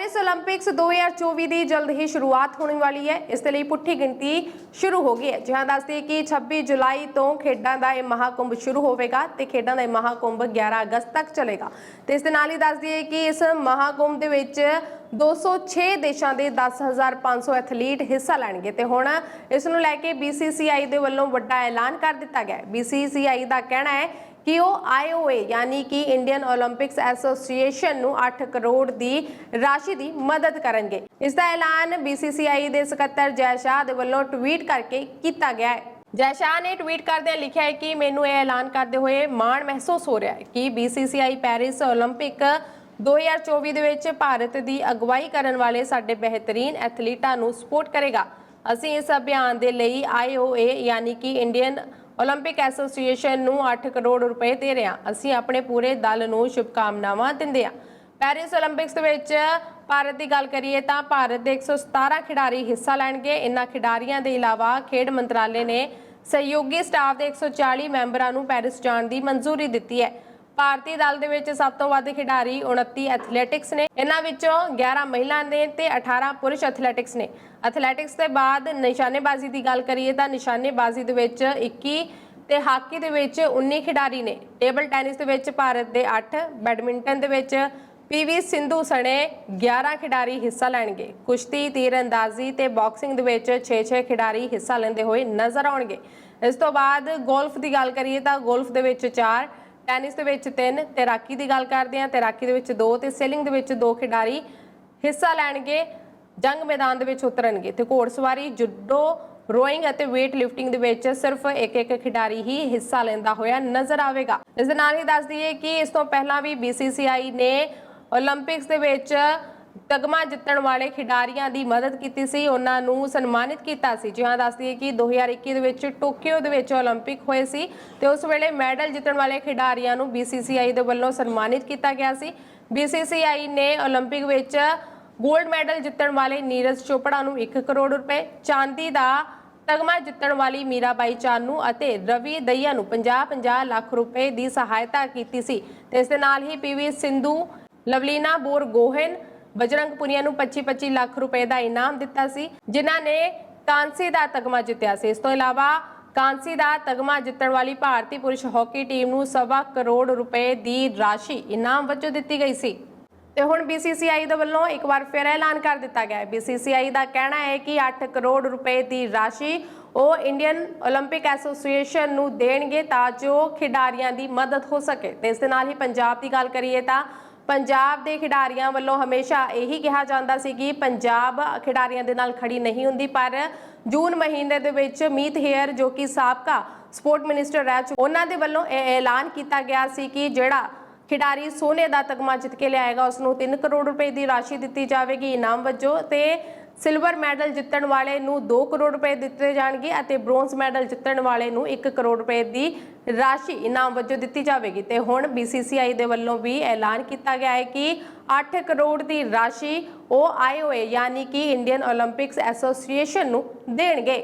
Paris 올림픽ਸ 2024 ਦੀ ਜਲਦ ਹੀ ਸ਼ੁਰੂਆਤ ਹੋਣ ਵਾਲੀ ਹੈ। ਇਸ ਦੇ ਲਈ ਪੁੱਠੀ ਗਿਣਤੀ ਸ਼ੁਰੂ ਹੋ ਗਈ ਹੈ। ਜਿਹਾਂ ਦੱਸਦੇ ਕਿ 26 ਜੁਲਾਈ ਤੋਂ ਖੇਡਾਂ ਦਾ ਇਹ ਮਹਾਕੁੰਭ ਸ਼ੁਰੂ ਹੋਵੇਗਾ ਤੇ ਖੇਡਾਂ ਦਾ ਇਹ ਮਹਾਕੁੰਭ 11 ਅਗਸਤ ਤੱਕ ਚੱਲੇਗਾ। ਤੇ ਇਸ ਦੇ ਨਾਲ ਹੀ ਦੱਸਦੀ ਹੈ ਕਿ ਇਸ ਮਹਾਕੁੰਭ ਦੇ ਵਿੱਚ 206 ਦੇਸ਼ਾਂ ਦੇ 10500 ਐਥਲੀਟ ਹਿੱਸਾ ਲੈਣਗੇ ਤੇ ਹੁਣ ਇਸ ਨੂੰ ਲੈ ਕੇ BCCI ਦੇ ਵੱਲੋਂ ਵੱਡਾ ਐਲਾਨ ਕਰ ਦਿੱਤਾ ਗਿਆ ਹੈ। BCCI ਦਾ ਕਹਿਣਾ ਹੈ ਕਿ ਉਹ ਆਈਓਏ, ਯਾਨੀ ਕਿ ਇੰਡੀਅਨ 올림픽ਸ ਐਸੋਸੀਏਸ਼ਨ ਨੂੰ 8 ਕਰੋੜ ਦੀ ਰਾਸ਼ੀ ਦੀ ਮਦਦ ਕਰਨਗੇ। ਇਸ ਦਾ ਐਲਾਨ BCCI ਦੇ ਸਕੱਤਰ ਜੈ ਸ਼ਾਹ ਦੇ ਵੱਲੋਂ ਟਵੀਟ ਕਰਕੇ ਕੀਤਾ ਗਿਆ ਹੈ। ਜੈ ਸ਼ਾਹ ਨੇ ਟਵੀਟ ਕਰਦੇ ਲਿਖਿਆ ਹੈ ਕਿ ਮੈਨੂੰ ਇਹ ਐਲਾਨ ਕਰਦੇ ਹੋਏ ਮਾਣ ਮਹਿਸੂਸ ਹੋ ਰਿਹਾ ਹੈ ਕਿ BCCI ਪੈਰਿਸ 올림픽 2024 ਦੇ ਵਿੱਚ ਭਾਰਤ ਦੀ ਅਗਵਾਈ ਕਰਨ ਵਾਲੇ ਸਾਡੇ ਬਿਹਤਰੀਨ ਐਥਲੀਟਾਂ ਨੂੰ ਸਪੋਰਟ ਕਰੇਗਾ। ਅਸੀਂ ਇਸ ਅਭਿਆਨ ਦੇ ਲਈ IOA ਯਾਨੀ ਕਿ ਇੰਡੀਅਨ ਓਲੰਪਿਕ ਐਸੋਸੀਏਸ਼ਨ ਨੂੰ 8 ਕਰੋੜ ਰੁਪਏ ਦੇ ਰਹੇ। ਹਾਂ ਅਸੀਂ ਆਪਣੇ ਪੂਰੇ ਦਲ ਨੂੰ ਸ਼ੁਭਕਾਮਨਾਵਾਂ ਦਿੰਦੇ ਹਾਂ। ਪੈਰਿਸ 올림픽ਸ ਦੇ ਵਿੱਚ ਭਾਰਤ ਦੀ ਗੱਲ ਕਰੀਏ ਤਾਂ ਭਾਰਤ ਦੇ 117 ਖਿਡਾਰੀ ਹਿੱਸਾ ਲੈਣਗੇ। ਇਨ੍ਹਾਂ ਖਿਡਾਰੀਆਂ ਦੇ ਇਲਾਵਾ ਖੇਡ ਮੰਤਰਾਲੇ ਨੇ ਸਹਿਯੋਗੀ ਸਟਾਫ ਦੇ 140 ਮੈਂਬਰਾਂ ਨੂੰ ਪੈਰਿਸ ਜਾਣ ਦੀ ਮਨਜ਼ੂਰੀ ਦਿੱਤੀ ਹੈ। ਭਾਰਤੀ ਦਲ ਦੇ ਵਿੱਚ ਸਭ ਤੋਂ ਵੱਧ ਖਿਡਾਰੀ 29 ਐਥਲੈਟਿਕਸ ਨੇ। ਇਹਨਾਂ ਵਿੱਚੋਂ 11 ਮਹਿਲਾ ਨੇ ਤੇ 18 ਪੁਰਸ਼ ਐਥਲੈਟਿਕਸ ਨੇ। ਐਥਲੈਟਿਕਸ ਦੇ ਬਾਅਦ ਨਿਸ਼ਾਨੇਬਾਜ਼ੀ ਦੀ ਗੱਲ ਕਰੀਏ ਤਾਂ ਨਿਸ਼ਾਨੇਬਾਜ਼ੀ ਦੇ ਵਿੱਚ 21 ਤੇ ਹਾਕੀ ਦੇ ਵਿੱਚ 19 ਖਿਡਾਰੀ ਨੇ। ਟੇਬਲ ਟੈਨਿਸ ਦੇ ਵਿੱਚ ਭਾਰਤ ਦੇ 8 ਬੈਡਮਿੰਟਨ ਦੇ ਵਿੱਚ ਪੀਵੀ ਸਿੰਧੂ ਸਣੇ 11 ਖਿਡਾਰੀ ਹਿੱਸਾ ਲੈਣਗੇ। ਕੁਸ਼ਤੀ, ਤੀਰਅੰਦਾਜ਼ੀ ਤੇ ਬਾਕਸਿੰਗ ਦੇ ਵਿੱਚ 6-6 ਖਿਡਾਰੀ ਹਿੱਸਾ ਲੈਂਦੇ ਹੋਏ ਨਜ਼ਰ ਆਉਣਗੇ। ਇਸ ਤੋਂ ਬਾਅਦ ਗੋਲਫ ਦੀ ਗੱਲ ਕਰੀਏ ਤਾਂ ਗੋਲਫ ਦੇ ਵਿੱਚ 4 ਟੈਨਿਸ ਦੇ ਵਿੱਚ ਤਿੰਨ, ਤੈਰਾਕੀ ਦੀ ਗੱਲ ਕਰਦੇ ਹਾਂ। ਤੈਰਾਕੀ ਦੇ ਵਿੱਚ ਦੋ ਤੇ ਸੇਲਿੰਗ ਦੇ ਵਿੱਚ ਦੋ ਖਿਡਾਰੀ ਹਿੱਸਾ ਲੈਣਗੇ, ਜੰਗ ਮੈਦਾਨ ਦੇ ਵਿੱਚ ਉਤਰਨਗੇ। ਤੇ ਘੋੜਸਵਾਰੀ ਜੁੱਡੋ, ਰੋਇੰਗ ਅਤੇ weight lifting ਦੇ ਵਿੱਚ ਸਿਰਫ ਇੱਕ ਇੱਕ ਖਿਡਾਰੀ ਹੀ ਹਿੱਸਾ ਲੈਂਦਾ ਹੋਇਆ ਨਜ਼ਰ ਆਵੇਗਾ। ਇਸ ਦੇ ਨਾਲ ਹੀ ਦੱਸ ਦਈਏ ਕਿ ਇਸ ਤੋਂ ਪਹਿਲਾਂ ਵੀ BCCI ਨੇ 올림픽ਸ ਦੇ ਵਿੱਚ ਤਗਮਾ ਜਿੱਤਣ ਵਾਲੇ ਖਿਡਾਰੀਆਂ ਦੀ ਮਦਦ ਕੀਤੀ ਸੀ, ਉਹਨਾਂ ਨੂੰ ਸਨਮਾਨਿਤ ਕੀਤਾ ਸੀ। ਜਿਹਾਂ ਦੱਸਦੀ ਹੈ ਕਿ 2021 ਦੇ ਵਿੱਚ ਟੋਕੀਓ ਦੇ ਵਿੱਚ 올림픽 ਹੋਏ ਸੀ ਤੇ ਉਸ ਵੇਲੇ ਮੈਡਲ ਜਿੱਤਣ ਵਾਲੇ ਖਿਡਾਰੀਆਂ ਨੂੰ BCCI ਦੇ ਵੱਲੋਂ ਸਨਮਾਨਿਤ ਕੀਤਾ ਗਿਆ ਸੀ। BCCI ਨੇ 올림픽 ਵਿੱਚ 골ਡ ਮੈਡਲ ਜਿੱਤਣ ਵਾਲੇ ਨੀਰਜ ਚੋਪੜਾ ਨੂੰ 1 ਕਰੋੜ ਰੁਪਏ, ਚਾਂਦੀ ਦਾ ਤਗਮਾ ਜਿੱਤਣ ਵਾਲੀ ਮੀਰਾ ਬਾਈ ਚਾਨ ਨੂੰ ਅਤੇ ਰਵੀ ਦਈਆ ਨੂੰ 50-50 ਲੱਖ ਰੁਪਏ ਦੀ ਸਹਾਇਤਾ ਕੀਤੀ ਸੀ। ਤੇ ਇਸ ਦੇ ਨਾਲ ਹੀ ਪੀਵੀ ਸਿੰਧੂ, ਲਵਲੀਨਾ ਬੋਰ ਗੋਹਨ ਬਜਰੰਗ ਪੁਨੀਆ ਨੂੰ 25-25 ਲੱਖ ਰੁਪਏ ਦਾ ਇਨਾਮ ਦਿੱਤਾ ਸੀ ਜਿਨ੍ਹਾਂ ਨੇ ਕਾਂਸੀ ਦਾ ਤਗਮਾ ਜਿੱਤਿਆ ਸੀ ਇਸ ਤੋਂ ਇਲਾਵਾ ਕਾਂਸੀ ਦਾ ਤਗਮਾ ਜਿੱਤਣ ਵਾਲੀ ਭਾਰਤੀ ਪੁਰਸ਼ ਹਾਕੀ ਟੀਮ ਨੂੰ ਸਵਾ ਕਰੋੜ ਰੁਪਏ ਦੀ ਰਾਸ਼ੀ ਇਨਾਮ ਵਜੋਂ ਦਿੱਤੀ ਗਈ ਸੀ ਤੇ ਹੁਣ BCCI ਦੇ ਵੱਲੋਂ ਇੱਕ ਵਾਰ ਫਿਰ ਐਲਾਨ ਕਰ ਦਿੱਤਾ ਗਿਆ ਹੈ BCCI ਦਾ ਕਹਿਣਾ ਹੈ ਕਿ 8 ਕਰੋੜ ਰੁਪਏ ਦੀ ਰਾਸ਼ੀ ਉਹ ਇੰਡੀਅਨ 올림픽 ਐਸੋਸੀਏਸ਼ਨ ਨੂੰ ਦੇਣਗੇ ਤਾਂ ਜੋ ਖਿਡਾਰੀਆਂ ਦੀ ਮਦਦ ਹੋ ਸਕੇ ਤੇ ਇਸ ਦੇ ਨਾਲ ਹੀ ਪੰਜਾਬ ਦੀ ਗੱਲ ਕਰੀਏ ਤਾਂ ਪੰਜਾਬ ਦੇ ਖਿਡਾਰੀਆਂ ਵੱਲੋਂ ਹਮੇਸ਼ਾ ਇਹੀ ਕਿਹਾ ਜਾਂਦਾ ਸੀ ਕਿ ਪੰਜਾਬ ਖਿਡਾਰੀਆਂ ਦੇ ਨਾਲ ਖੜੀ ਨਹੀਂ ਹੁੰਦੀ, ਪਰ ਜੂਨ ਮਹੀਨੇ ਦੇ ਵਿੱਚ ਮੀਤ ਹੇਅਰ ਜੋ ਕਿ ਸਾਬਕਾ ਸਪੋਰਟ ਮਿਨਿਸਟਰ ਰਹਿ ਚੁੱਕੇ, ਉਹਨਾਂ ਦੇ ਵੱਲੋਂ ਇਹ ਐਲਾਨ ਕੀਤਾ ਗਿਆ ਸੀ ਕਿ ਜਿਹੜਾ ਖਿਡਾਰੀ ਸੋਨੇ ਦਾ ਤਗਮਾ ਜਿੱਤ ਕੇ ਲਿਆਏਗਾ ਉਸ ਨੂੰ 3 ਕਰੋੜ ਰੁਪਏ ਦੀ ਰਾਸ਼ੀ ਦਿੱਤੀ ਜਾਵੇਗੀ ਇਨਾਮ ਵਜੋਂ ਤੇ ਸਿਲਵਰ ਮੈਡਲ ਜਿੱਤਣ ਵਾਲੇ ਨੂੰ 2 ਕਰੋੜ ਰੁਪਏ ਦਿੱਤੇ ਜਾਣਗੇ ਅਤੇ ਬ੍ਰੌਂਜ਼ ਮੈਡਲ ਜਿੱਤਣ ਵਾਲੇ ਨੂੰ 1 ਕਰੋੜ ਰੁਪਏ ਦੀ ਰਾਸ਼ੀ ਇਨਾਮ ਵਜੋਂ ਦਿੱਤੀ ਜਾਵੇਗੀ। ਤੇ ਹੁਣ BCCI ਦੇ ਵੱਲੋਂ ਵੀ ਐਲਾਨ ਕੀਤਾ ਗਿਆ ਹੈ ਕਿ 8 ਕਰੋੜ ਦੀ ਰਾਸ਼ੀ OIOA ਯਾਨੀ ਕਿ ਇੰਡੀਅਨ 올림픽ਸ ਐਸੋਸੀਏਸ਼ਨ ਨੂੰ ਦੇਣਗੇ।